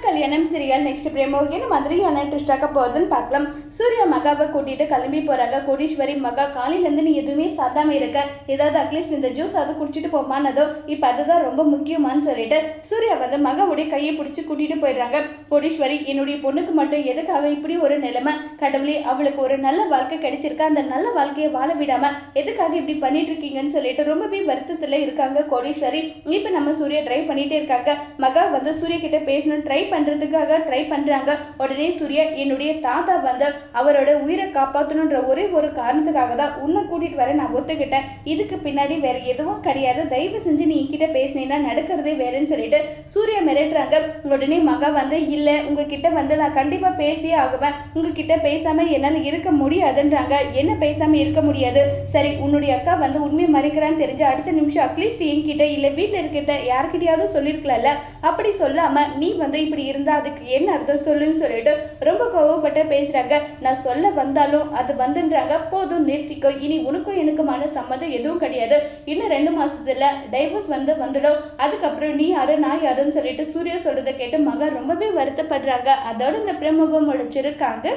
que கல்யாணம் serial next பிரேமோ என்ன மாதிரியான ட்விஸ்டாக்க போகுதுன்னு பார்க்கலாம். சூர்யா மகாவை கூட்டிட்டு கிளம்பி போறாங்க. கோடீஸ்வரி மகா காலையில இருந்து நீ எதுவுமே சாப்பிடாம இருக்க. ஏதாவது அட்லீஸ்ட் இந்த ஜூஸ் அதை குடிச்சிட்டு போமானதோ இப்போ அதுதான் ரொம்ப முக்கியமான்னு சொல்லிட்டு சூர்யா வந்து மகாவுடைய கையை பிடிச்சி கூட்டிட்டு போயிடுறாங்க. கோடீஸ்வரி என்னுடைய பொண்ணுக்கு மட்டும் எதுக்காக இப்படி ஒரு நிலைமை? கடவுளே அவளுக்கு ஒரு நல்ல வாழ்க்கை கிடைச்சிருக்கா? அந்த நல்ல வாழ்க்கையை வாழ விடாம எதுக்காக இப்படி பண்ணிட்டு இருக்கீங்கன்னு சொல்லிட்டு ரொம்பவே வருத்தத்துல இருக்காங்க கோடீஸ்வரி. இப்போ நம்ம சூர்யா ட்ரை பண்ணிட்டே இருக்காங்க. மகா வந்து சூர்யா கிட்ட பேசணும் ட்ரை பண்ணுறதுக்காக ட்ரை பண்றாங்க. உடனே சூர்யா என்னுடைய தாத்தா வந்து அவரோட உயிரை காப்பாற்றணுன்ற ஒரே ஒரு காரணத்துக்காக தான் உன்னை கூட்டிட்டு வர நான் ஒத்துக்கிட்டேன். இதுக்கு பின்னாடி வேற எதுவும் கிடையாது. தயவு செஞ்சு நீ என்கிட்ட பேசினீன்னா நடக்கிறதே வேறேன்னு சொல்லிட்டு சூர்யா மிரட்டுறாங்க. உடனே மகா வந்து இல்லை உங்ககிட்ட வந்து நான் கண்டிப்பாக பேசியே ஆகுவேன். உங்ககிட்ட பேசாமல் என்னால் இருக்க முடியாதுன்றாங்க. என்ன பேசாமல் இருக்க முடியாது? சரி உன்னுடைய அக்கா வந்து உண்மையை மறைக்கிறான்னு தெரிஞ்சு அடுத்த நிமிஷம் அட்லீஸ்ட் என்கிட்ட இல்லை வீட்டில் இருக்கிட்ட யார்கிட்டயாவது சொல்லியிருக்கலாம்ல அப்படி சொல்லாமல் நீ வந்து இப்படி இருந்தா அதுக்கு என்ன அர்த்தம் சொல்லுன்னு சொல்லிட்டு ரொம்ப கோவப்பட்டு பேசுறாங்க. நான் சொல்ல வந்தாலும் அது வந்துன்றாங்க. போதும் நிறுத்திக்கோ. இனி உனக்கும் எனக்குமான சம்மதம் எதுவும் கிடையாது. இன்னும் ரெண்டு மாசத்துல டைவர்ஸ் வந்து வந்துடும். அதுக்கப்புறம் நீ யாரு நான் யாருன்னு சொல்லிட்டு சூர்யா சொல்றதை கேட்டு மகன் ரொம்பவே வருத்தப்படுறாங்க. அதோட இந்த பிரமுகம் முடிச்சிருக்காங்க